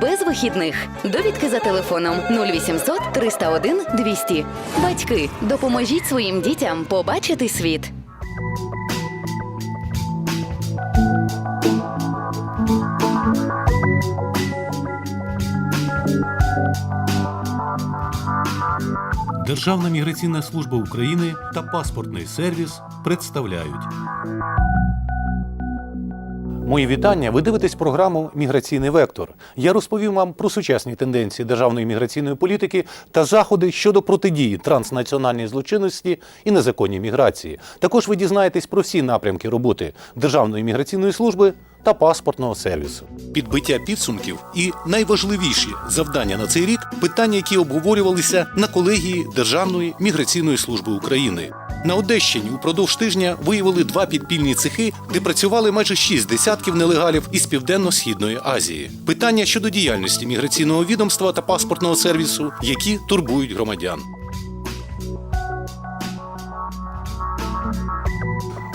без вихідних. Довідки за телефоном 0800 301 200. Батьки, допоможіть своїм дітям побачити світ. Державна міграційна служба України та паспортний сервіс представляють. Мої вітання. Ви дивитесь програму Міграційний вектор. Я розповім вам про сучасні тенденції державної міграційної політики та заходи щодо протидії транснаціональній злочинності і незаконній міграції. Також ви дізнаєтесь про всі напрямки роботи Державної міграційної служби та паспортного сервісу. Підбиття підсумків і найважливіші завдання на цей рік питання, які обговорювалися на колегії Державної міграційної служби України. На Одещині упродовж тижня виявили два підпільні цехи, де працювали майже шість десятків нелегалів із південно-східної Азії. Питання щодо діяльності міграційного відомства та паспортного сервісу, які турбують громадян.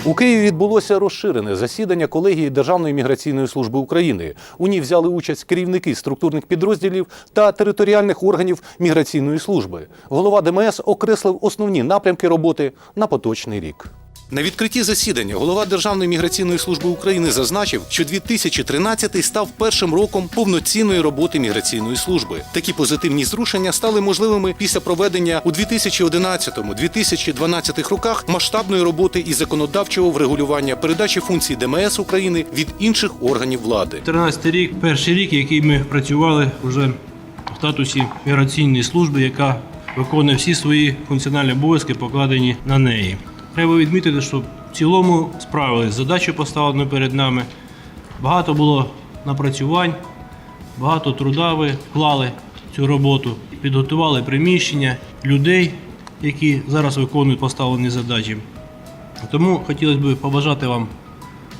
У Києві відбулося розширене засідання колегії Державної міграційної служби України. У ній взяли участь керівники структурних підрозділів та територіальних органів міграційної служби. Голова ДМС окреслив основні напрямки роботи на поточний рік. На відкритті засідання голова Державної міграційної служби України зазначив, що 2013 став першим роком повноцінної роботи міграційної служби. Такі позитивні зрушення стали можливими після проведення у 2011-2012 роках масштабної роботи із законодавчого врегулювання передачі функцій ДМС України від інших органів влади. 13 рік, перший рік, який ми працювали вже в статусі міграційної служби, яка виконує всі свої функціональні обов'язки, покладені на неї. Треба відмітити, що в цілому справилися з задачею, поставленою перед нами. Багато було напрацювань, багато труда ви вклали цю роботу, підготували приміщення людей, які зараз виконують поставлені задачі. Тому хотілося б побажати вам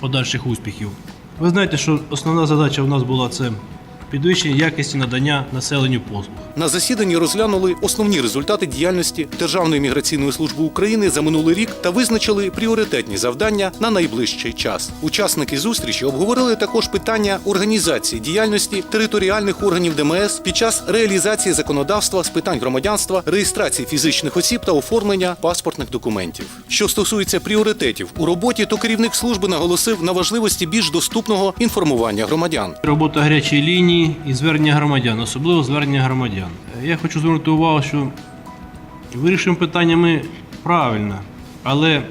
подальших успіхів. Ви знаєте, що основна задача в нас була це підвищення якості надання населенню послуг. На засіданні розглянули основні результати діяльності Державної міграційної служби України за минулий рік та визначили пріоритетні завдання на найближчий час. Учасники зустрічі обговорили також питання організації діяльності територіальних органів ДМС під час реалізації законодавства з питань громадянства, реєстрації фізичних осіб та оформлення паспортних документів. Що стосується пріоритетів у роботі, то керівник служби наголосив на важливості більш доступного інформування громадян. Робота гарячої лінії і звернення громадян, особливо звернення громадян. Я хочу звернути увагу, що вирішуємо питання ми правильно, але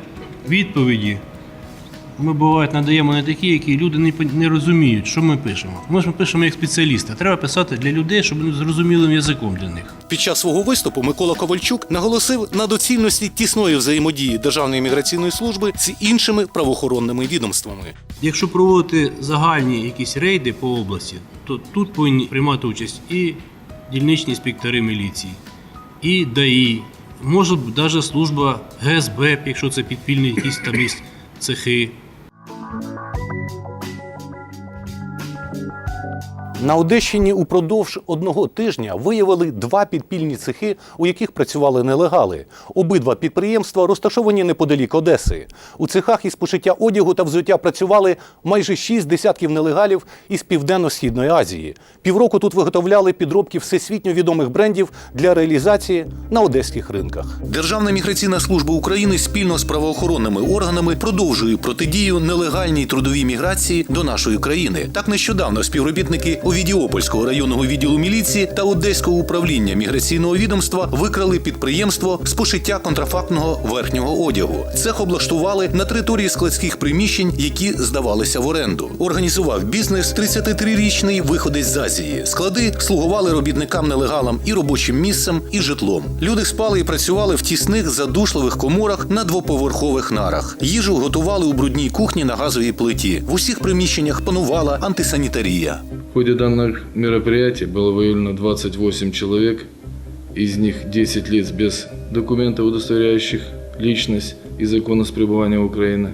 відповіді ми бувають надаємо не такі, які люди не, не розуміють, що ми пишемо. Ми ж ми пишемо як спеціалісти. Треба писати для людей, щоб вони зрозумілим язиком для них. Під час свого виступу Микола Ковальчук наголосив на доцільності тісної взаємодії Державної міграційної служби з іншими правоохоронними відомствами. Якщо проводити загальні якісь рейди по області, то тут повинні приймати участь і дільничні інспектори міліції, і ДАІ, може навіть служба ГСБ, якщо це підпільні якісь там цехи. На Одещині упродовж одного тижня виявили два підпільні цехи, у яких працювали нелегали. Обидва підприємства розташовані неподалік Одеси. У цехах із пошиття одягу та взуття працювали майже шість десятків нелегалів із південно-східної Азії. Півроку тут виготовляли підробки всесвітньо відомих брендів для реалізації на одеських ринках. Державна міграційна служба України спільно з правоохоронними органами продовжує протидію нелегальній трудовій міграції до нашої країни. Так нещодавно співробітники Овідіопольського районного відділу міліції та Одеського управління міграційного відомства викрали підприємство з пошиття контрафактного верхнього одягу. Цех облаштували на території складських приміщень, які здавалися в оренду. Організував бізнес 33-річний виходець з Азії. Склади слугували робітникам нелегалам і робочим місцем, і житлом. Люди спали і працювали в тісних задушливих коморах на двоповерхових нарах. Їжу готували у брудній кухні на газовій плиті. В усіх приміщеннях панувала антисанітарія. В ходе данных мероприятий было выявлено 28 человек, из них 10 лиц без документов, удостоверяющих личность и законность пребывания в Украине,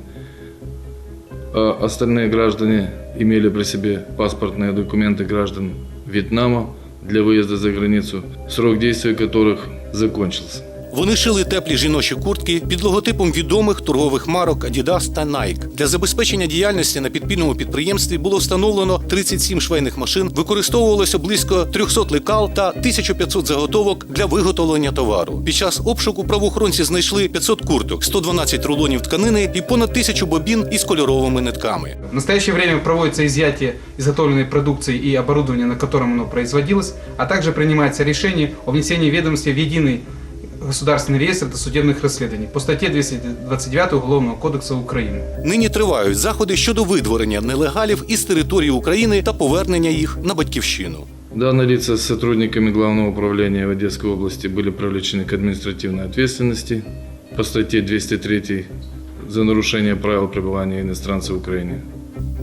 а остальные граждане имели при себе паспортные документы граждан Вьетнама для выезда за границу, срок действия которых закончился. Вони шили теплі жіночі куртки під логотипом відомих торгових марок Adidas та Nike. Для забезпечення діяльності на підпільному підприємстві було встановлено 37 швейних машин, використовувалося близько 300 лекал та 1500 заготовок для виготовлення товару. Під час обшуку правоохоронці знайшли 500 курток, 112 рулонів тканини і понад тисячу бобін із кольоровими нитками. В настоящее время проводится изъятие изготовленной продукции и оборудования, на котором оно производилось, а также принимается решение о внесении ведомости в единый государственный реестр досудебных расследований по статье 229 Уголовного кодекса Украины. Нині тривають заходи щодо видворення нелегалів із території України та повернення їх на батьківщину. Данные лица с сотрудниками Главного управления в Одесской области были привлечены к административной ответственности по статье 203 за нарушение правил пребывания иностранцев в Украине.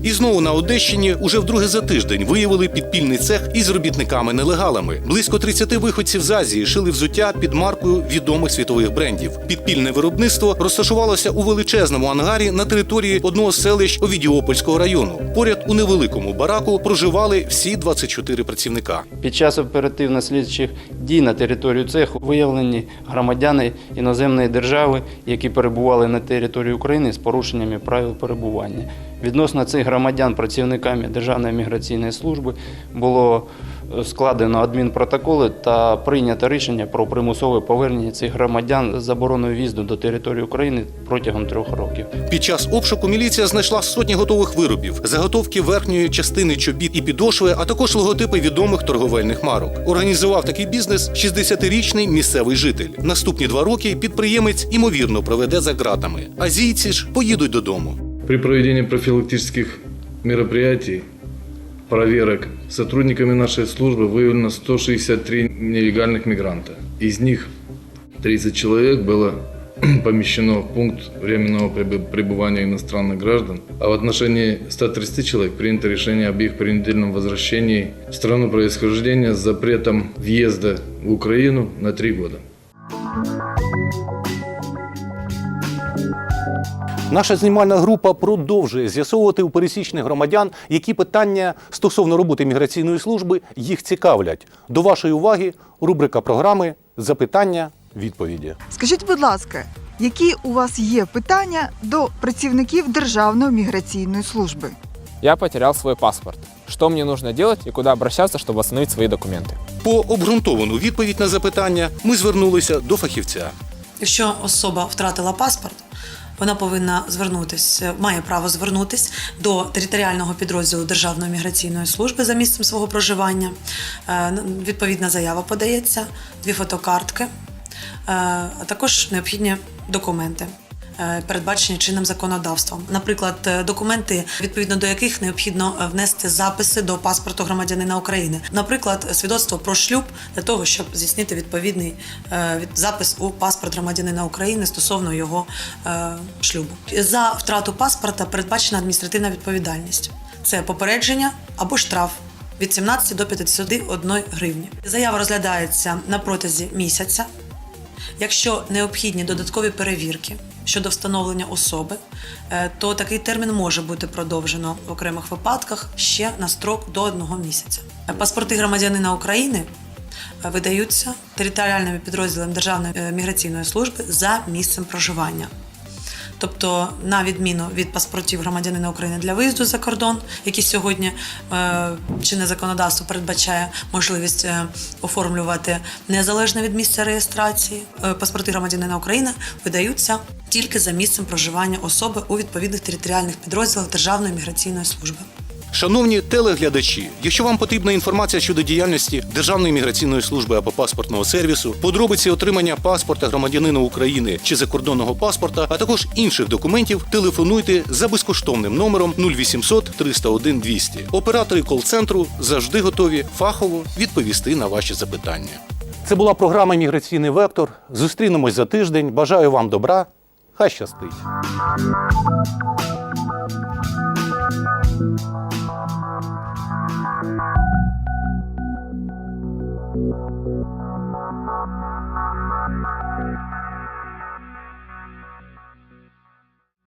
І знову на Одещині уже вдруге за тиждень виявили підпільний цех із робітниками-нелегалами. Близько 30 виходців з Азії шили взуття під маркою відомих світових брендів. Підпільне виробництво розташувалося у величезному ангарі на території одного з селищ Овідіопольського району. Поряд у невеликому бараку проживали всі 24 працівника. Під час оперативно-слідчих дій на територію цеху виявлені громадяни іноземної держави, які перебували на території України з порушеннями правил перебування. Відносно цих громадян працівниками Державної міграційної служби було е, складено адмінпротоколи та прийнято рішення про примусове повернення цих громадян з забороною в'їзду до території України протягом трьох років. Під час обшуку міліція знайшла сотні готових виробів, заготовки верхньої частини чобіт і підошви, а також логотипи відомих торговельних марок. Організував такий бізнес 60-річний місцевий житель. Наступні два роки підприємець імовірно проведе за ґратами. Азійці ж поїдуть додому. При проведении профилактических мероприятий, проверок сотрудниками нашей службы выявлено 163 нелегальных мигранта. Из них 30 человек было помещено в пункт временного пребы- пребывания иностранных граждан, а в отношении 130 человек принято решение об их принудительном возвращении в страну происхождения с запретом въезда в Украину на три года. Наша знімальна група продовжує з'ясовувати у пересічних громадян, які питання стосовно роботи міграційної служби їх цікавлять. До вашої уваги рубрика програми Запитання відповіді. Скажіть, будь ласка, які у вас є питання до працівників Державної міграційної служби? Я потерял свой паспорт. Что мне нужно делать и куда обращаться, чтобы восстановить свои документы? По обґрунтовану відповідь на запитання ми звернулися до фахівця. Якщо особа втратила паспорт, вона повинна звернутися, має право звернутися до територіального підрозділу Державної міграційної служби за місцем свого проживання. Е, Відповідна заява подається, дві фотокартки, е, а також необхідні документи. Е, Передбачені чинним законодавством, наприклад, е, документи, відповідно до яких необхідно е, внести записи до паспорту громадянина України, наприклад, свідоцтво про шлюб для того, щоб здійснити відповідний запис у паспорт громадянина України стосовно його шлюбу. За втрату паспорта передбачена адміністративна відповідальність. Це попередження або штраф. Від 17 до 51 гривні. Заява розглядається на протязі місяця. Якщо необхідні додаткові перевірки щодо встановлення особи, е, то такий термін може бути продовжено в окремих випадках ще на строк до одного місяця. Е, Паспорти громадянина України е, видаються територіальними підрозділами Державної міграційної служби за місцем проживання. Тобто, на відміну від паспортів громадянина України для виїзду за кордон, які сьогодні е, чинне законодавство передбачає можливість е, оформлювати незалежно від місця реєстрації, е, паспорти громадянина України видаються тільки за місцем проживання особи у відповідних територіальних підрозділах Державної міграційної служби. Шановні телеглядачі, якщо вам потрібна інформація щодо діяльності Державної міграційної служби або паспортного сервісу, подробиці отримання паспорта громадянина України чи закордонного паспорта, а також інших документів, телефонуйте за безкоштовним номером 0800 301 200. Оператори кол-центру завжди готові фахово відповісти на ваші запитання. Це була програма Міграційний вектор. Зустрінемось за тиждень. Бажаю вам добра. Хай щастить.